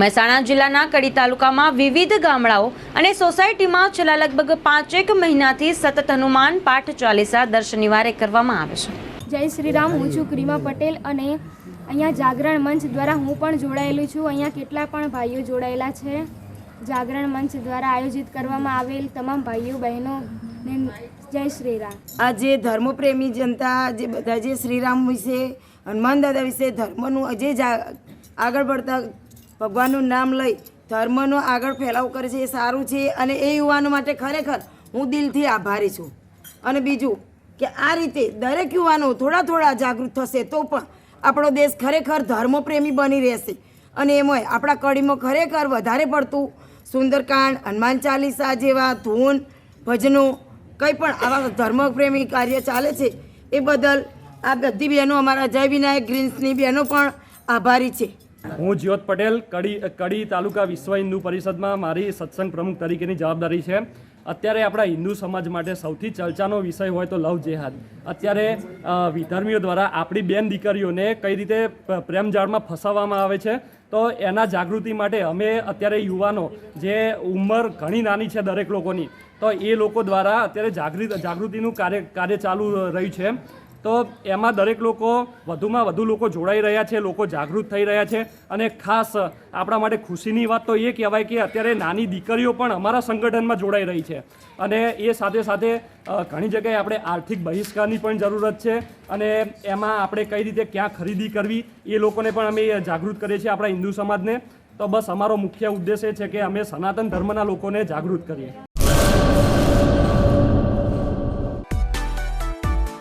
મહેસાણા જિલ્લાના કડી તાલુકામાં વિવિધ ગામડાઓ અને સોસાયટીમાં છેલ્લા લગભગ પાંચેક મહિનાથી સતત હનુમાન પાઠ ચાલીસા દર શનિવારે કરવામાં આવે છે. જય શ્રી રામ હું છું ક્રિમા પટેલ અને અહીંયા જાગરણ મંચ દ્વારા હું પણ જોડાયેલું છું. અહીંયા કેટલા પણ ભાઈઓ જોડાયેલા છે. જાગરણ મંચ દ્વારા આયોજિત કરવામાં આવેલ તમામ ભાઈઓ બહેનો જય શ્રી રામ આ જે ધર્મપ્રેમી જનતા જે બધા જે શ્રીરામ વિશે હનુમાન દાદા વિશે ધર્મનું જા- આગળ પડતા ભગવાનનું નામ લઈ ધર્મનો આગળ ફેલાવ કરે છે એ સારું છે અને એ યુવાનો માટે ખરેખર હું દિલથી આભારી છું. અને બીજું કે આ રીતે દરેક યુવાનો થોડા થોડા જાગૃત થશે તો પણ આપણો દેશ ખરેખર ધર્મપ્રેમી બની રહેશે. અને એમાંય આપણા કડીમાં ખરેખર વધારે પડતું સુંદરકાંડ, હનુમાન ચાલીસા જેવા ધૂન, ભજનો, કંઈ પણ આવા ધર્મપ્રેમી કાર્ય ચાલે છે એ બદલ આ બધી બહેનો અમારા જય વિનાયક ગ્રીન્સની બહેનો પણ આભારી છે. હું જ્યોત પટેલ, કડી કડી તાલુકા વિશ્વ હિન્દુ પરિષદમાં મારી સત્સંગ પ્રમુખ તરીકેની જવાબદારી છે. અત્યારે આપણા હિન્દુ સમાજ માટે સૌથી ચર્ચાનો વિષય હોય તો લવ જેહાદ. અત્યારે વિધર્મીઓ દ્વારા આપણી બેન દીકરીઓને કઈ રીતે પ્રેમજાળમાં ફસાવવામાં આવે છે, તો એના જાગૃતિ માટે અમે અત્યારે યુવાનો, જે ઉંમર ઘણી નાની છે દરેક લોકોની, તો એ લોકો દ્વારા અત્યારે જાગૃત, જાગૃતિનું કાર્ય કાર્ય ચાલુ રહ્યું છે. તો એમાં દરેક લોકો વધુમાં વધુ લોકો જોડાઈ રહ્યા છે, લોકો જાગૃત થઈ રહ્યા છે અને ખાસ આપણા માટે ખુશીની વાત તો એ કહેવાય કે અત્યારે નાની દીકરીઓ પણ અમારા સંગઠનમાં જોડાઈ રહી છે. અને એ સાથે સાથે ઘણી જગ્યાએ આપણે આર્થિક બહિષ્કારની પણ જરૂરત છે અને એમાં આપણે કઈ રીતે ક્યાં ખરીદી કરવી એ લોકોને પણ અમે જાગૃત કરીએ છીએ આપણા હિન્દુ સમાજને. તો બસ અમારો મુખ્ય ઉદ્દેશ એ છે કે અમે સનાતન ધર્મના લોકોને જાગૃત કરીએ.